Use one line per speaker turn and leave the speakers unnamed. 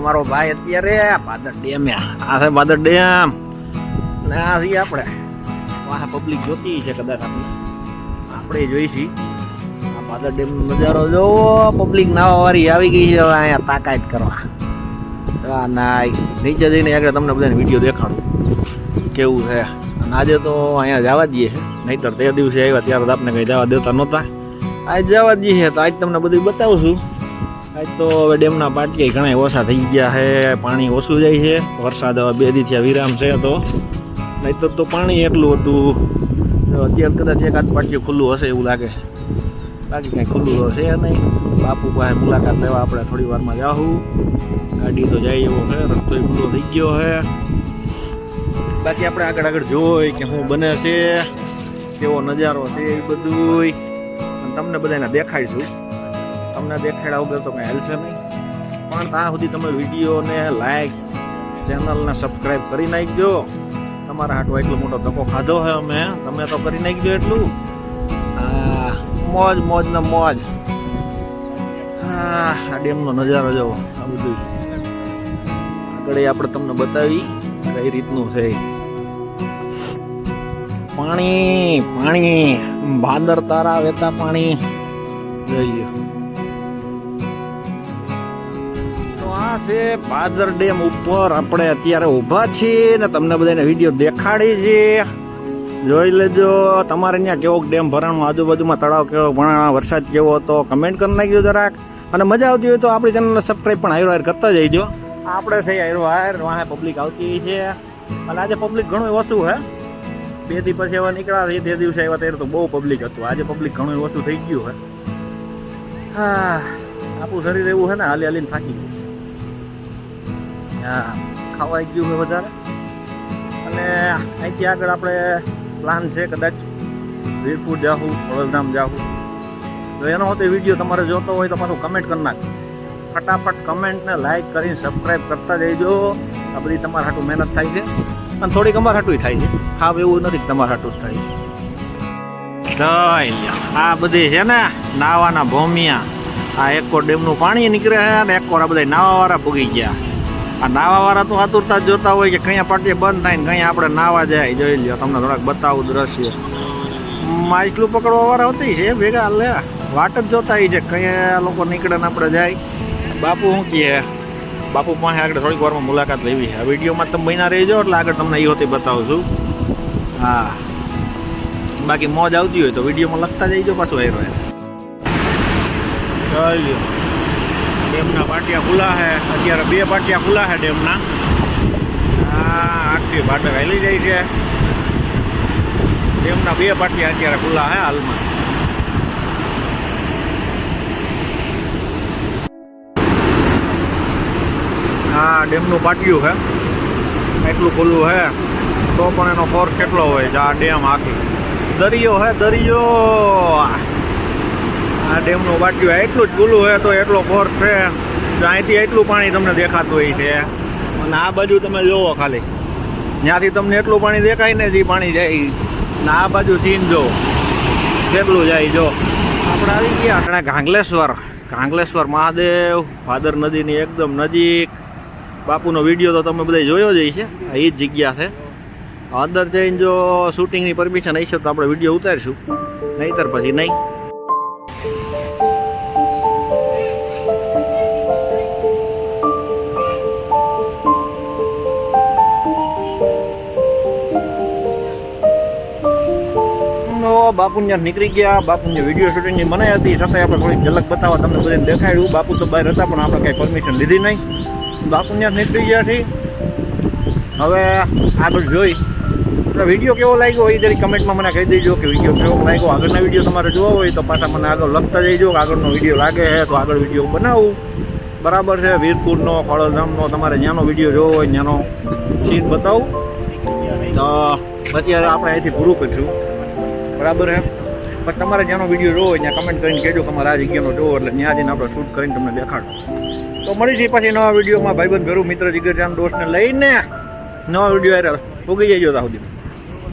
તમારો ભાઈ અત્યારે પાદર ડેમ આ છે પાદર ડેમ. ને આ છીએ આપણે. વાહ પબ્લિક જોતી છે કદાચ આપણે આપણે જોઈશી. આ પાદર ડેમનો નજારો જોવો. પબ્લિક નાવા વાળી આવી ગઈ છે અહીંયા તાકાત કરવા. ના નીચે જઈને આગળ તમને બધાને વીડિયો દેખાડું. કેવું છે? અને આજે તો અહીંયા જવા દઈએ. છે નહીતર તે દિવસે આવ્યા ત્યારે તો આપણે કંઈ જવા દેતા નહોતા. આજ જવા દઈએ. તો આજ તમને બધું બતાવું છું. આજ તો હવે ડેમના પાટકે ઘણા ઓછા થઈ ગયા છે, પાણી ઓછું જાય છે. વરસાદ હવે બે દી વિરામ છે તો. નહીતર તો પાણી એટલું હતું. અત્યારે કદાચ એકાદ પાટિયું ખુલ્લું હશે એવું લાગે. બાકી કાંઈ ખુલ્લું છે નહીં. બાપુ પાસે મુલાકાત લેવા આપણે થોડી વારમાં જાહું. ગાડી તો જાય એવો છે, રસ્તો ખુલ્લો થઈ ગયો છે. બાકી આપણે આગળ આગળ જોઈ કે શું બને છે, કેવો નજારો છે એ બધું તમને બધાને દેખાડીશું. તમને દેખાડ્યા વગર તો કંઈ નહીં. પણ ત્યાં સુધી તમે વિડીયોને લાઈક ચેનલને સબસ્ક્રાઈબ કરી નાખજો. તમારા હાટો એટલો મોટો ધક્કો ખાધો છે અમે, તમે તો કરી નાખજો એટલું. મોજ મોજ ને મોજ. આ ડેમનો નજારો જવો, આ બધું. આગળ આપણે તમને બતાવી કઈ રીતનું છે. પાણી પાણી ભાદર તારા વેતા પાણી. જોઈ આ છે ભાદર ડેમ ઉપર આપણે અત્યારે ઊભા છીએ ને તમને બધાને વીડિયો દેખાડી છે. જોઈ લેજો, તમારે ત્યાં કેવો ડેમ ભરાણું આજુબાજુમાં તળાવ કેવો ભણા વરસાદ કેવો હતો કમેન્ટ કરી નાખજો જરાક. અને મજા આવતી હોય તો આપણી ચેનલને સબસ્ક્રાઈબ પણ હાયર કરતા જઈજો. આપણે છે હાયરો હાયર વાહે પબ્લિક આવતી છે. અને આજે પબ્લિક ઘણું ઓછું હે બે દી પછી એવા નીકળ્યા છે, તે દિવસે આવ્યા ત્યારે તો બહુ પબ્લિક હતું. આજે પબ્લિક ઘણું ઓછું થઈ ગયું હે હા, આપણું શરીર એવું હે ને, હાલી હાલીને થાકી ગયું. હા. ખાવાઈ ગયું છે વધારે. અને અહીંથી આગળ આપણે પ્લાન છે કદાચ વીરપુર જાવું વડોદરામ જાવું તો એનો તે વીડિયો તમારે જોતો હોય તો પાછું કમેન્ટ કરી નાખ ફટાફટ કમેન્ટને લાઇક કરીને સબસ્ક્રાઈબ કરતા જઈજો આ બધી તમારા હાટું મહેનત થાય છે. અને થોડીક અમારા હાટું થાય છે. હા એવું નથી તમારા હાટું જ થાય છે. આ બધી છે ને, નાવાના ભોમિયા. આ એકો ડેમનું પાણી નીકળે છે અને એકો આ બધા નાવાવાળા ભૂગી ગયા. આ નાવાવાળા તો આતુરતા જોતા હોય કે કયા પાટીએ બંધ થાય ને કયા આપણે નાવા જાય, જોઈ લ્યો. તમને થોડાક બતાવું દ્રશ્ય. માછલું પકડવા વાળા હોતી છે, ભેગા. લે, વાટ જ જોતા છે, કયા લોકો નીકળે ને આપણે જાય. બાપુ શું કહે? બાપુ પાસે આગળ થોડીક વારમાં મુલાકાત લેવી આ વિડીયોમાં તમે મહિના રહેજો, એટલે આગળ તમને એ હોતી બતાવું છું. હા. બાકી મોજ આવતી હોય તો વિડીયોમાં લખતા જઈજો પાછું આવ્યો જોઈ લ્યો ડેમના પાટિયા ખુલ્લા છે. અત્યારે બે પાટિયા ખુલ્લા છે ડેમના. આખી ભાટક હાલી જાય છે. ડેમના બે પાટિયા અત્યારે ખુલ્લા છે હાલમાં. આ ડેમનું પાટિયું છે. એટલું ખુલ્લું છે. તો પણ એનો ફોર્સ કેટલો હોય? છે આ ડેમ આખી. દરિયો હે દરિયો. આ ડેમનું પાટિયું એટલું જ ખુલ્લું હોય, તો એટલો ફોર્સ છે. તો અહીંથી એટલું પાણી તમને દેખાતું હોય છે. અને આ બાજુ તમે જોવો ખાલી. ત્યાંથી તમને એટલું પાણી દેખાય ને જે પાણી જાય ને આ બાજુ સીન જો. કેટલું જાય જો. આપણે આવી ગયા. આપણે ગાંગલેશ્વર. ગાંગલેશ્વર મહાદેવ, ભાદર નદીની એકદમ નજીક. બાપુનો વીડિયો તો તમે બધા જોયો જ છે. એ જ જગ્યા છે. અંદર જઈને જો શૂટિંગની પરમિશન હશે તો આપણે વીડિયો ઉતારીશું. નહીતર પછી નહીં. નો બાપુ નીકળી ગયા, બાપુની વીડિયો શૂટિંગની મનાઈ હતી. છતાં આપણે થોડીક ઝલક બતાવવા તમને બધાને દેખાડ્યું. બાપુ તો બહાર હતા, પણ આપણે કંઈ પરમિશન લીધી નહીં. બાપુનિયા નીકળી ગયા છીએ. હવે આગળ જોઈ. એટલે વીડિયો કેવો લાગ્યો એ જરી કમેન્ટમાં મને કહી દેજો કે વીડિયો કેવો લાગ્યો. આગળના વીડિયો તમારે જોવો હોય તો પાછા મને આગળ લખતા જઈજો કે આગળનો વીડિયો લાગે છે તો આગળ વીડિયો બનાવું. બરાબર છે, વીરપુરનો, ખોડલધામનો, તમારે જ્યાંનો વીડિયો જોવો હોય ત્યાંનો સીન બતાવું. અત્યારે આપણે અહીંથી પૂરું કરીશું. બરાબર હે પણ તમારે જ્યાંનો વીડિયો જોવો ત્યાં કમેન્ટ કરીને કહેજો કે તમારે આ જગ્યાનો જોવો એટલે ત્યાં જઈને આપણે શૂટ કરીને તમને દેખાડો. તો મળી જઈએ પછી નવા વિડીયોમાં ભાઈબંધ ભેરું, મિત્ર જીગરજાન દોસ્તને લઈને નવા વીડિયો આવ્યા ઉગી જઈજો ત્યાં સુધી.